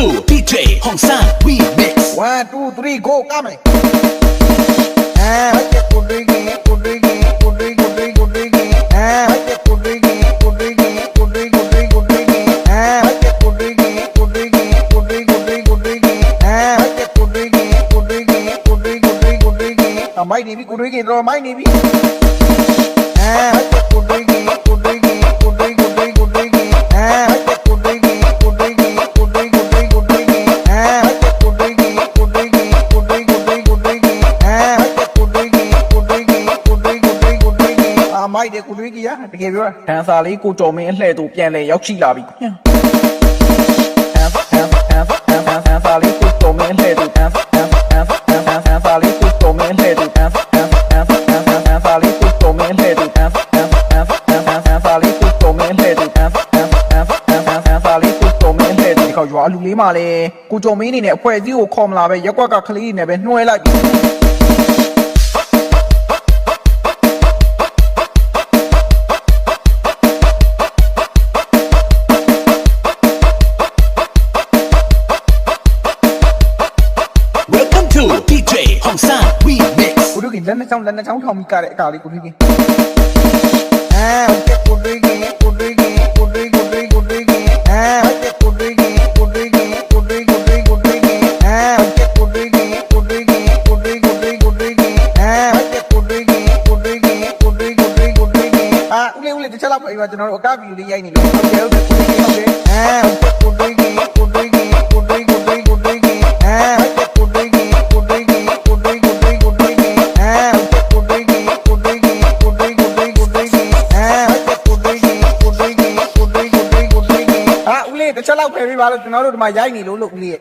to DJ Hong San We Mix. One, two, three, go, come. Ah, kudrigi, kudrigi, kudrigi, kudrigi, kudrigi. Ah, kudrigi, kudrigi, kudrigi, kudrigi, kudrigi. Ah, kudrigi, kudrigi, kudrigi, kudrigi, kudrigi. Ah, kudrigi, kudrigi, kudrigi, kudrigi, kudrigi. Ah, mai ni bi kudrigi, ro mai ni bi. Ah, kudrigi, kudrigi. စာမိုက်တယ်ကိုတွေးကြီးရတကယ်ပြောဒန်စာလေးကိုတော်မင်းအလှဲ့သူပြန်လဲရောက်ရှိလာပြီခင်ဗျာဖန်ဖန်ဖန်ဖန်ဖန်ဖန်ဖန်လေးကိုတော်မင်းလှဲ့သူဖန်ဖန်ဖန်ဖန်ဖန်ဖန်ဖန်ဖန်လေးကိုတော်မင်းလှဲ့သူဖန်ဖန်ဖန်ဖန်ဖန်ဖန်ဖန်ဖန်လေးကိုတော်မင်းလှဲ့သူဖန်ဖန်ဖန်ဖန်ဖန်ဖန်ဖန်ဖန်လေးကိုတော်မင်းလှဲ့သူဖန်ဖန်ဖန်ဖန်ဖန်ဖန်ဖန်ဖန်လေးကိုတော်မင်းလှဲ့သူဒီခေါက်ရွာလူလေးမှလည်းကိုတော်မင်းနေနဲ့အဖွဲ့အစည်းကိုခေါ်မလာပဲရက်ကွက်ကကလေးနေနဲ့ပဲနှွှဲလိုက် လက်နှစ်ချောင်းလက်နှစ်ချောင်းထောင်ပြီးကတဲ့အကာလေးကိုတွေးခင်အဲဟုတ်ကဲ့ကိုတွေးခင်ကိုတွေးခင်ကိုတွေးကိုတွေးကိုတွေးခင်အဲဟုတ်ကဲ့ကိုတွေးခင်ကိုတွေးခင်ကိုတွေးကိုတွေးကိုတွေးခင်အဲဟုတ်ကဲ့ကိုတွေးခင်ကိုတွေးခင်ကိုတွေးကိုတွေးကိုတွေးခင်အဲဟုတ်ကဲ့ကိုတွေးခင်ကိုတွေးခင်ကိုတွေးကိုတွေးကိုတွေးခင်အာဦးလေးဦးလေးတစ်ချက်လောက်ပဲကျွန်တော်တို့အကဗီဒီယိုလေးရိုက်နေလို့ဟုတ်ကဲ့ဟုတ်ကဲ့ကိုတွေးခင်ဟုတ်ကဲ့အဲဟုတ်ကဲ့ကိုတွေးခင်ကိုတွေးခင်ကိုတွေး တွေးခင်ကိုတွေးကိုတွေးကိုတွေးခင်အာဦးလေးတစ်ချက်လောက်ဖယ်ပေးပါလို့ကျွန်တော်တို့ဒီမှာရိုက်နေလို့လို့ဦးလေးရဲ့